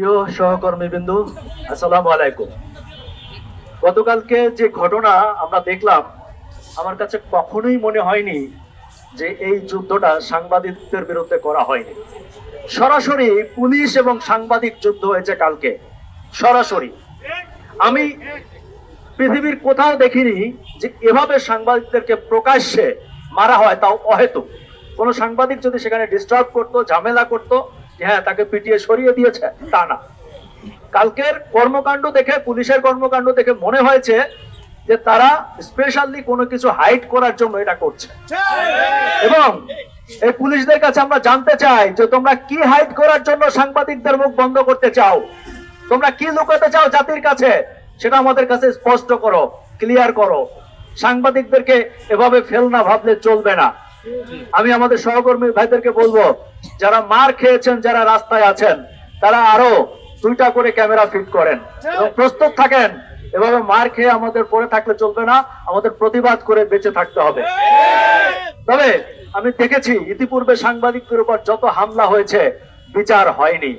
প্রিয় সহকর্মীবৃন্দু আসসালামু আলাইকুম। গতকালকে যে ঘটনা আমরা দেখলাম, আমার কাছে কখনোই মনে হয়নি যে এই যুদ্ধটা সাংবাদিকদের বিরুদ্ধে করা হয়নি। সরাসরি পুলিশ এবং সাংবাদিক যুদ্ধ হয়েছে কালকে। সরাসরি। আমি পৃথিবীর কোথাও দেখিনি যে এভাবে সাংবাদিকদেরকে প্রকাশ্যে মারা হয়, তাও অহেতুক। কোনো সাংবাদিক যদি সেখানে ডিস্টার্ব করতো, ঝামেলা করতো হ্যাঁ তাকে পিটিয়ে সরিয়ে দিয়েছে। তা না। কালকের কর্মকাণ্ড দেখে, পুলিশের কর্মকাণ্ড দেখে মনে হয়েছে যে তারা স্পেশালি কোনো কিছু হাইড করার জন্য এটা করছে। এবং এই পুলিশদের কাছে আমরা জানতে চাই যে তোমরা কি হাইড করার জন্য সাংবাদিকদের মুখ বন্ধ করতে চাও? তোমরা কি লুকাতে চাও জাতির কাছে? সেটা আমাদের কাছে স্পষ্ট করো ক্লিয়ার করো। সাংবাদিকদেরকে এভাবে ফেল না ভাবলে চলবে না। আমি আমাদের সহকর্মী ভাইদেরকে বলব, যারা মার খেয়েছেন, যারা রাস্তায় আছেন, তারা আরও দুইটা করে ক্যামেরা ফিট করেন এবং প্রস্তুত থাকেন। এভাবে মার খেয়ে আমাদের পড়ে থাকলে চলবে না, আমাদের প্রতিবাদ করে বেঁচে থাকতে হবে। তবে আমি দেখেছি, ইতিপূর্বে সাংবাদিকদের উপর যত হামলা হয়েছে, বিচার হয়নি।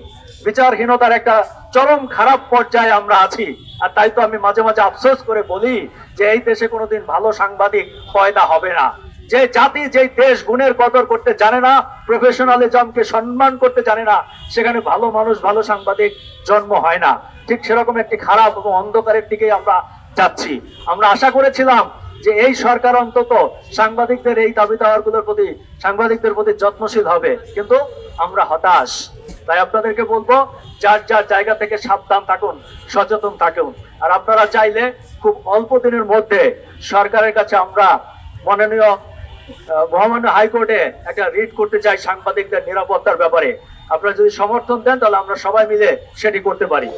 বিচারহীনতার একটা চরম খারাপ পর্যায়ে আমরা আছি। আর তাই তো আমি মাঝে মাঝে আফসোস করে বলি যে, এই দেশে কোনোদিন ভালো সাংবাদিক পয়দা হবে না। যে জাতি, যে দেশ গুণের কদর করতে জানে না প্রফেশনালিজমকে সম্মান করতে জানে না, সেখানে ভালো মানুষ, ভালো সাংবাদিক জন্ম হয় না। ঠিক সেরকম একটি খারাপ এবং অন্ধকারের দিকেই আমরা যাচ্ছি। আমরা আশা করেছিলাম যে এই সরকার অন্তত সাংবাদিকদের এই দাবি দাওয়ারগুলোর প্রতি, সাংবাদিকদের প্রতি যত্নশীল হবে। কিন্তু আমরা হতাশ। তাই আপনাদেরকে বলব, যার যার জায়গা থেকে সাবধান থাকুন, সচেতন থাকুন। আর আপনারা চাইলে খুব অল্প দিনের মধ্যে সরকারের কাছে আমরা মাননীয় মহামান্য হাইকোর্টে একটা রিট করতে চাই সাংবাদিকদের নিরাপত্তার ব্যাপারে। আপনারা যদি সমর্থন দেন, তাহলে আমরা সবাই মিলে সেটি করতে পারি।